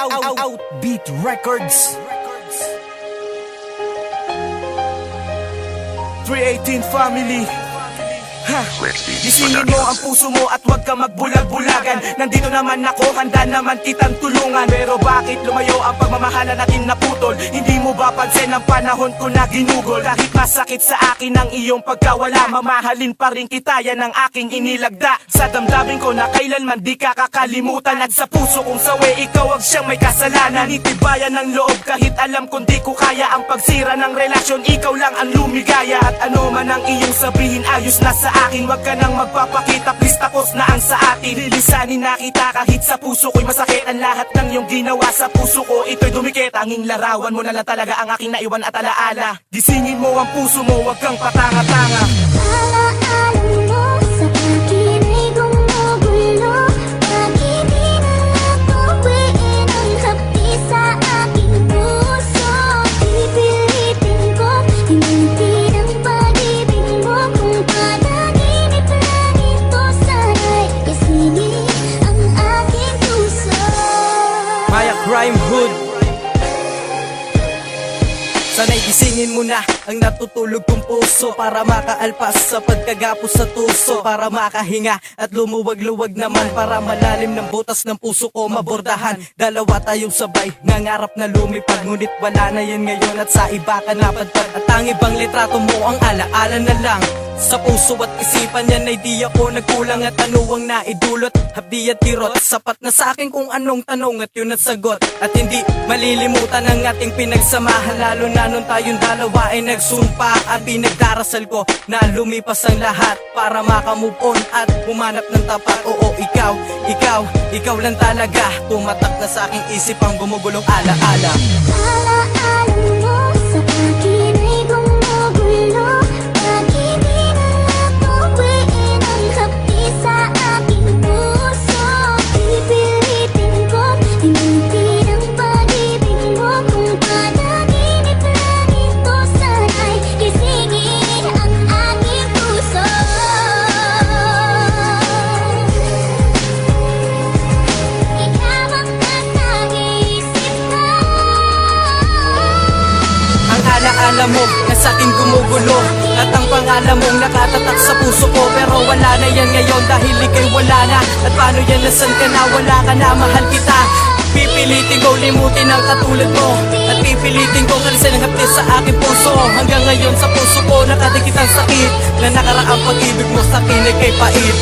out, out, out, Beat Records. 318 Family Ha! Gisingin mo ang puso mo at huwag ka magbulag-bulagan. Nandito naman ako, handa naman kitang tulungan. Pero bakit lumayo ang pagmamahala natin naputol? Hindi mo ba pansin ang panahon ko na ginugol? Kahit masakit sa akin ang iyong pagkawala Mamahalin pa rin kita, yan ang aking inilagda. Sa damdamin ko na kailanman di ka kakalimutan At sa puso kong sawi, ikaw ang siyang may kasalanan. Itibayan ng loob kahit alam kong di ko kaya. Ang pagsira ng relasyon, ikaw lang ang lumigaya. At ano man ang iyong sabihin, ayos na sa akin Huwag ka nang magpapakita, please tapos na ang sa atin. Lilisanin na kita kahit sa puso ko'y masakit Ang lahat ng iyong ginawa. Sa puso ko, ito'y dumikit. Tanging larawan mo na lang talaga ang aking naiwan at alaala. Gisingin mo ang puso mo, huwag kang patanga-tanga. Alaala mo Sana'y gisingin mo na ang natutulog kong puso Para makaalpas sa pagkagapos sa tuso Para makahinga at lumuwag-luwag naman Para malalim ng butas ng puso ko mabordahan. Dalawa tayong sabay, nangarap na lumipad Ngunit wala na yan ngayon at sa iba ka napadpad. At ang ibang litrato mo ang alaala na lang sa puso at isipan yan ay di ako nagkulang at ano ang naidulot? Habdi at tirot, sapat na sa akin kung anong tanong at yun ang sagot. At hindi malilimutan ang ating pinagsamahan Lalo na nung tayong dalawa ay nagsumpa At pinagdarasal ko na lumipas ang lahat Para makamove on at humanap ng tapat. Oo ikaw, ikaw, ikaw lang talaga. Tumatak na sa aking isip ang gumugulong alaala Alaala Ang alaala mo na sa akin gumugulo. At ang pangalan mong nakatatak sa puso ko. Pero wala na yan ngayon dahil ikay wala na. At paano yan nasan ka na wala ka na? Mahal kita. Pipilitin ko limutin ang katulad mo. At pipilitin ko kalisan ang hapdi sa aking puso. Hanggang ngayon sa puso ko nakadikit ang sakit Na nakaraang pag-ibig mo sa akin pait